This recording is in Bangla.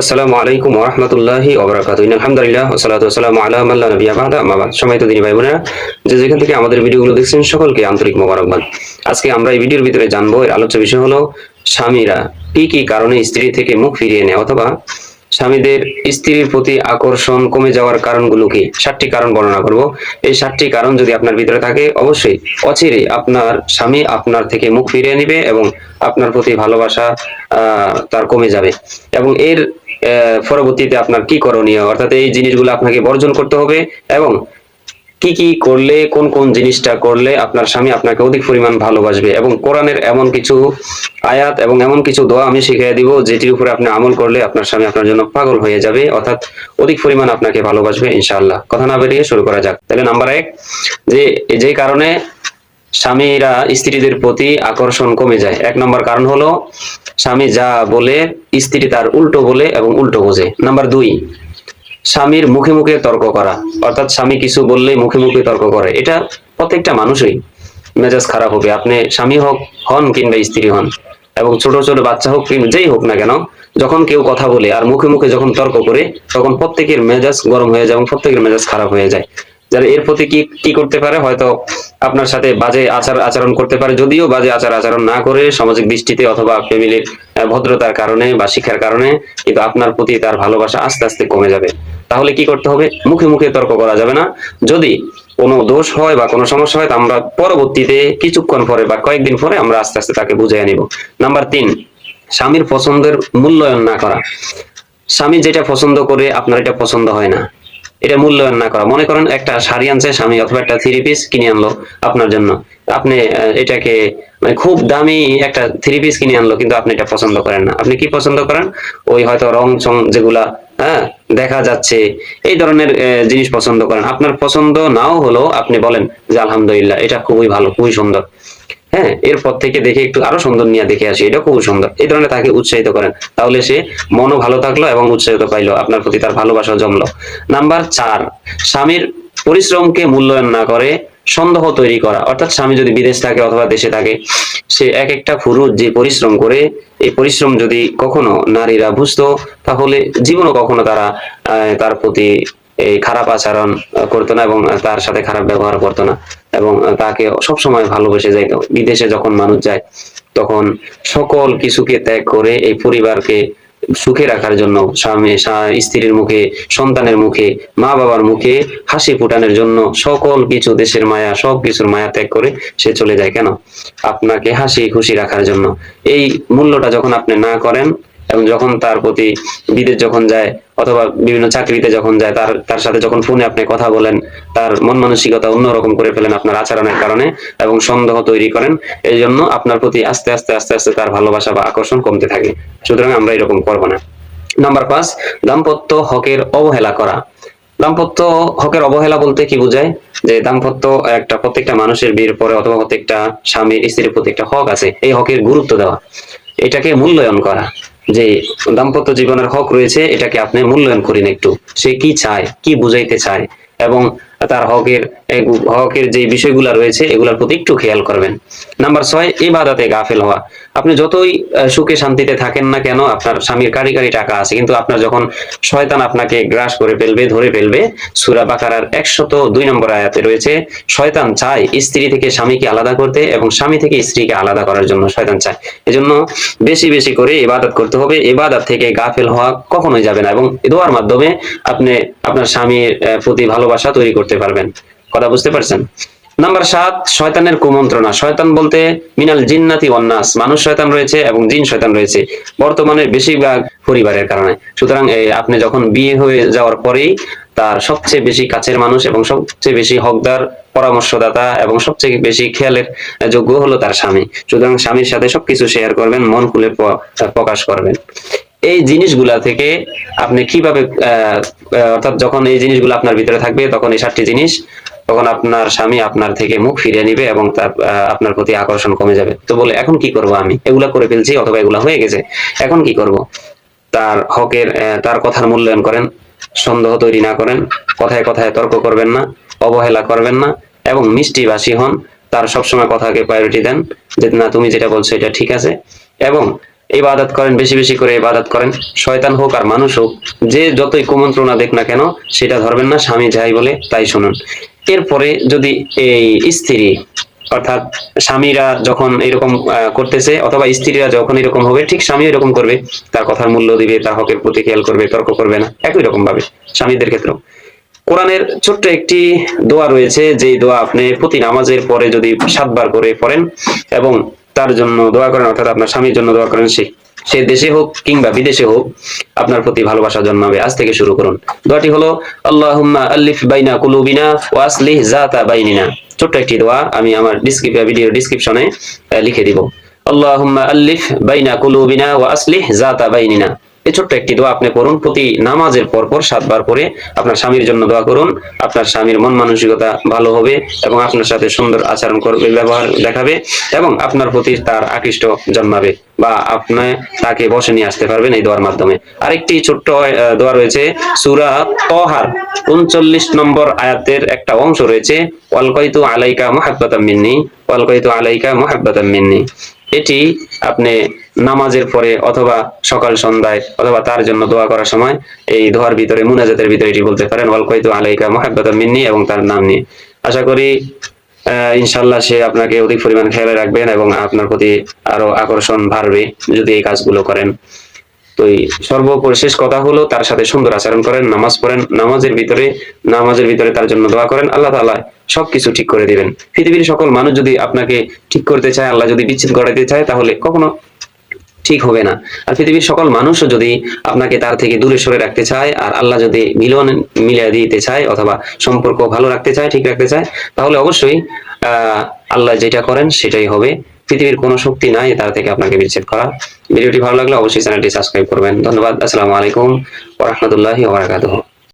আসসালামু আলাইকুম ওরহমতুল্লাহি ওবরাকাতু আলহামদুলিল্লাহ ওসালাতু ওয়াসালামু আলা মান আবাদ সময় সম্মানিত দিনী ভাই বোনেরা যে যেখান থেকে আমাদের ভিডিওগুলো দেখছেন, সকলকে আন্তরিক মোবারকবাদ। আজকে আমরা এই ভিডিওর ভিতরে জানব, এর আলোচ্য বিষয় হলো স্বামীরা কি কি কারণে স্ত্রী থেকে মুখ ফিরিয়ে নেয় অথবা স্বামীদের স্ত্রীর প্রতি আকর্ষণ কমে যাওয়ার কারণগুলো কি? সাতটি কারণ বর্ণনা করব। এই সাতটি কারণ যদি আপনার ভিতরে থাকে, অবশ্যই অচিরে আপনার স্বামী আপনার থেকে মুখ ফিরিয়ে নিবে এবং আপনার প্রতি ভালোবাসা তার কমে যাবে। এবং এর পরবর্তীতে আপনার কি করণীয়? অর্থাৎ এই জিনিসগুলো আপনাকে বর্জন করতে হবে এবং কি কি করলে, কোন কোন জিনিসটা করলে আপনার স্বামী আপনাকে অধিক পরিমাণ ভালোবাসবে? এবং কোরআনের এমন কিছু আয়াত এবং এমন কিছু দোয়া আমি শিখিয়ে দিব, যেটির উপরে আপনি আমল করলে আপনার স্বামী আপনার জন্য পাগল হয়ে যাবে, অর্থাৎ অধিক পরিমাণ আপনাকে ভালোবাসবে, ইনশাআল্লাহ। কথা না বেরিয়ে শুরু করা যাক। তাহলে নাম্বার এক, যে যে কারণে স্বামীরা স্ত্রীদের প্রতি আকর্ষণ কমে যায়। এক নম্বর কারণ হলো, স্বামী যা বলে, স্ত্রী তার উল্টো বলে এবং উল্টো বোঝে। নাম্বার দুই স্বামীর মুখে মুখে তর্ক করা। অর্থাৎ স্বামী কিছু বললেই মুখে মুখে তর্ক করে। এটা প্রত্যেকটা মানুষই মেজাজ খারাপ হবে। আপনি স্বামী হোক, হন কিংবা স্ত্রী হন, এবং ছোট ছোট বাচ্চা হোক কিংবা যেই হোক না কেন, যখন কেউ কথা বলে আর মুখে মুখে যখন তর্ক করে, তখন প্রত্যেকের মেজাজ গরম হয়ে যায় এবং প্রত্যেকের মেজাজ খারাপ হয়ে যায়। যারা এর প্রতি কি কি করতে পারে, হয়তো আপনার সাথে বাজে আচার আচরণ করতে পারে। যদিও বাজে আচার আচরণ না করে সামাজিক দৃষ্টিতে অথবা ফ্যামিলির ভদ্রতার কারণে বা শিক্ষার কারণে, কিন্তু আপনার প্রতি তার ভালোবাসা আস্তে আস্তে কমে যাবে। তাহলে কি করতে হবে? মুখে মুখে তর্ক করা যাবে না। যদি কোনো দোষ হয় বা কোনো সমস্যা হয় আমরা পরবর্তীতে কিছুক্ষণ পরে বা কয়েকদিন পরে আমরা আস্তে আস্তে তাকে বুঝিয়ে নিব। নাম্বার তিন, স্বামীর পছন্দের মূল্যায়ন না করা। স্বামী যেটা পছন্দ করে, আপনার এটা পছন্দ হয় না। এটা মূল্যায়ন না করা। মনে করেন একটা শাড়ি আনছে স্বামী অথবা একটা থ্রি পিস কিনে আনলো আপনার জন্য। আপনি এটাকে মানে খুব দামি একটা থ্রি পিস কিনে আনলো, কিন্তু আপনি এটা পছন্দ করেন না। আপনি কি পছন্দ করেন? ওই হয়তো রং চং যেগুলা হ্যাঁ দেখা যাচ্ছে, এই ধরনের জিনিস পছন্দ করেন। আপনার পছন্দ নাও হলো আপনি বলেন যে আলহামদুলিল্লাহ, এটা খুবই ভালো, খুবই সুন্দর। হ্যাঁ এরপর থেকে দেখে একটু আরও সুন্দর নিয়ে দেখে আসি, এটা খুব সুন্দর। এই ধরনের তাকে উৎসাহিত করেন। তাহলে সে মনও ভালো থাকল এবং উৎসাহিত পাইলো, আপনার প্রতি তার ভালোবাসা জমলো। নাম্বার চার, স্বামীর পরিশ্রমকে মূল্যায়ন না করে সন্দেহ তৈরি করা। অর্থাৎ স্বামী যদি বিদেশ থাকে অথবা দেশে থাকে, সে এক একটা পুরুষ যে পরিশ্রম করে, এই পরিশ্রম যদি কখনো নারীরা বুঝতো, তাহলে জীবনও কখনো তারা তার প্রতি এই খারাপ আচরণ করতো না এবং তার সাথে খারাপ ব্যবহার করতো না এবং তাকে সবসময় ভালোবেসে যাইতো। বিদেশে যখন মানুষ যায়, তখন সকল কিছুকে ত্যাগ করে এই পরিবারকে সুখে রাখার জন্য, স্বামী, স্বা- স্ত্রীর মুখে, সন্তানের মুখে মা বাবার মুখে হাসি ফুটানোর জন্য সকল কিছু দেশের মায়া, সব কিছুর মায়া ত্যাগ করে সে চলে যায়। কেন? আপনাকে হাসি খুশি রাখার জন্য। এই মূল্যটা যখন আপনি না করেন এবং যখন তার প্রতি বিদেশ যখন যায়, অথবা বিভিন্ন চাকরিতে যখন যায়, তার তার সাথে যখন ফোনে আপনি কথা বলেন, তার মন মানসিকতা অন্যরকম করে ফেলেন আপনার আচরণের কারণে এবং সন্দেহ তৈরি করেন, এই জন্য আপনার প্রতি আস্তে আস্তে আস্তে আস্তে তার ভালোবাসা বা আকর্ষণ কমতে থাকে। সুতরাং আমরা এরকম করব না। নাম্বার পাঁচ, দাম্পত্য হকের অবহেলা করা। দাম্পত্য হকের অবহেলা বলতে কি বোঝায়? যে দাম্পত্য একটা প্রত্যেকটা মানুষের বিয়ের পরে অথবা প্রত্যেকটা স্বামীর স্ত্রীর প্রতি একটা হক আছে, এই হকের গুরুত্ব দেওয়া। এটাকে মূল্যায়ন করা। যে দাম্পত্য জীবনের হক রয়েছে, এটাকে আপনি মূল্যায়ন করেন একটু। সে কি চায়, কি বুঝাইতে চায়, এবং তার হকের হকের যে বিষয়গুলো রয়েছে, এগুলোর প্রতি একটু খেয়াল করবেন। নাম্বার ছয়, ইবাদতে গাফেল হওয়া। আপনি যতই সুখে শান্তিতে থাকেন না কেন, আপনার স্বামীর কারি কারি টাকা আছে, কিন্তু আপনার যখন শয়তান আপনাকে গ্রাস করে ফেলবে, ধরে ফেলবে, সুরা বাকারার একশত দুই নম্বর আয়াতে রয়েছে, শয়তান চায় স্ত্রী থেকে স্বামীকে আলাদা করতে এবং স্বামী থেকে স্ত্রীকে আলাদা করার জন্য শয়তান চায়। এজন্য বেশি বেশি করে ইবাদত করতে হবে। ইবাদত থেকে গাফেল হওয়া কখনোই যাবে না এবং দোয়ার মাধ্যমে আপনি আপনার স্বামীর প্রতি ভালোবাসা তৈরি করতে পারবেন। কথা বুঝতে পারছেন? নাম্বার সাত, শয়তানের কুমন্ত্রণা। শয়তান বলতে মিনাল জিন্নাতি ওয়ান্নাস মানুষ শয়তান রয়েছে এবং জিন শয়তান রয়েছে। বর্তমানে বেশিরভাগ পরিবারের কারণে। সুতরাং আপনি যখন বিয়ে হয়ে যাওয়ার পরেই তার সবচেয়ে বেশি কাছের মানুষ এবং সবচেয়ে বেশি হকদার, পরামর্শদাতা এবং সবচেয়ে বেশি খেয়ালের যোগ্য হলো তার স্বামী। সুতরাং স্বামীর সাথে সবকিছু শেয়ার করবেন, মন খুলে প্রকাশ করবেন। এই জিনিসগুলা থেকে আপনি কীভাবে অর্থাৎ যখন এই জিনিসগুলো আপনার ভিতরে থাকবে, তখন এই সাতটি জিনিস তখন আপনার স্বামী আপনার থেকে মুখ ফিরিয়ে নিবে এবং তার আপনার প্রতি আকর্ষণ কমে যাবে। তো বলে, এখন কি করব আমি? এগুলা করে ফেলছি অথবা এগুলা হয়ে গেছে। এখন কি করব? তার হকের তার কথার মূল্যায়ন করেন, সন্দেহ তৈরি না করেন, কথায় কথায় তর্ক করবেন না, অবহেলা করবেন না এবং মিষ্টি ভাষী হন। তার সবসময় কথাকে প্রায়োরিটি দেন যে, না, তুমি যেটা বলছো এটা ঠিক আছে। এবং ইবাদত করেন, বেশি বেশি করে ইবাদত করেন, শয়তান হোক আর মানুষ হোক, যে যতই কুমন্ত্রণা দেখ না কেন, সেটা ধরবেন না, স্বামী যাই বলে তাই শুনুন। এরপরে যদি এই স্ত্রী, অর্থাৎ স্বামীরা যখন এরকম করতেছে, অথবা স্ত্রীরা যখন এরকম হবে, ঠিক স্বামী এরকম করবে। তার কথার মূল্য দিবে তার হকের প্রতি খেয়াল করবে, তর্ক করবে না, একই রকম ভাবে, স্বামীদের ক্ষেত্রেও। কোরআনের ছোট্ট একটি দোয়া রয়েছে যে দোয়া আপনি প্রতি নামাজের পরে যদি সাতবার করে পড়েন, এবং তার জন্য দোয়া করেন, অর্থাৎ আপনার স্বামীর জন্য দোয়া করেন সে সে দেশে হোক কিংবা বিদেশে হোক, আপনার প্রতি ভালোবাসা জন্মাবে। আজ থেকে শুরু করুন। দোয়াটি হলো, আল্লাহুম্মা আল্লিফ বাইনা কুলুবিনা ওয়া আসলিহ বাইনিনা। ছোট্ট একটি দোয়া আমি আমার ভিডিও ডিসক্রিপশনে লিখে দিব। আল্লাহ আল্লিফ বাইনা কুলুবিনা ওয়া আসলিহ জাতা বাইনিনা। এই ছোট্ট একটি দোয়া আপনি করুন প্রতি নামাজের পর পর সাতবার করে আপনার স্বামীর জন্য দোয়া করুন। আপনার স্বামীর মন মানসিকতা ভালো হবে এবং আপনার সাথে সুন্দর আচরণ করবে, ব্যবহার দেখাবে এবং আপনার প্রতি তার আকৃষ্ট জন্মাবে বা আপনি তাকে বসে নিয়ে আসতে পারবেন এই দোয়ার মাধ্যমে। আরেকটি ছোট্ট দোয়া রয়েছে, সুরা তহার, উনচল্লিশ নম্বর আয়াতের একটা অংশ রয়েছে ওয়ালকাইতু আলাইকা মুহাব্বাতাম মিন্নি ওয়ালকাইতু আলাইকা মুহাব্বাতাম মিন্নি। এটি আপনি নামাজের পরে অথবা সকাল সন্ধ্যায় অথবা তার জন্য দোয়া করার সময় এই ধোয়ার ভিতরে মুনাজাতের ভিতরে এটি বলতে পারেন ওয়ালকাইতু আলাইকা মহাব্বত মিন্নি এবং তার নাম নিয়ে। আশা করি ইনশাল্লাহ সে আপনাকে অধিক পরিমাণ খেয়ালে রাখবেন এবং আপনার প্রতি আরও আকর্ষণ বাড়বে যদি এই কাজগুলো করেন। তো এই সর্বোপরি শেষ কথা হলো, তার সাথে সুন্দর আচরণ করেন, নামাজ পড়েন, নামাজের ভিতরে নামাজের ভিতরে তার জন্য দোয়া করেন, আল্লাহ তাআলা সবকিছু ঠিক করে দিবেন। পৃথিবীর সকল মানুষ যদি আপনাকে ঠিক করতে চায়, আল্লাহ যদি বিচ্ছেদ ঘটাতে চায়, তাহলে কখনো ঠিক হবে না। আর পৃথিবীর সকল মানুষও যদি আপনাকে তার থেকে দূরে সরে রাখতে চায়, আর আল্লাহ যদি মিলন, মিলিয়ে দিতে চায়, অথবা সম্পর্ক ভালো রাখতে চায়, ঠিক রাখতে চায়, তাহলে অবশ্যই আল্লাহ যেটা করেন সেটাই হবে। পৃথিবীর কোনো শক্তি নাই তার থেকে আপনাকে বিচ্ছেদ করা। ভিডিওটি ভালো লাগলে অবশ্যই চ্যানেলটি সাবস্ক্রাইব করবেন। ধন্যবাদ। আসসালামু আলাইকুম ওরহমতুল্লাহি ওবরাকাতুহ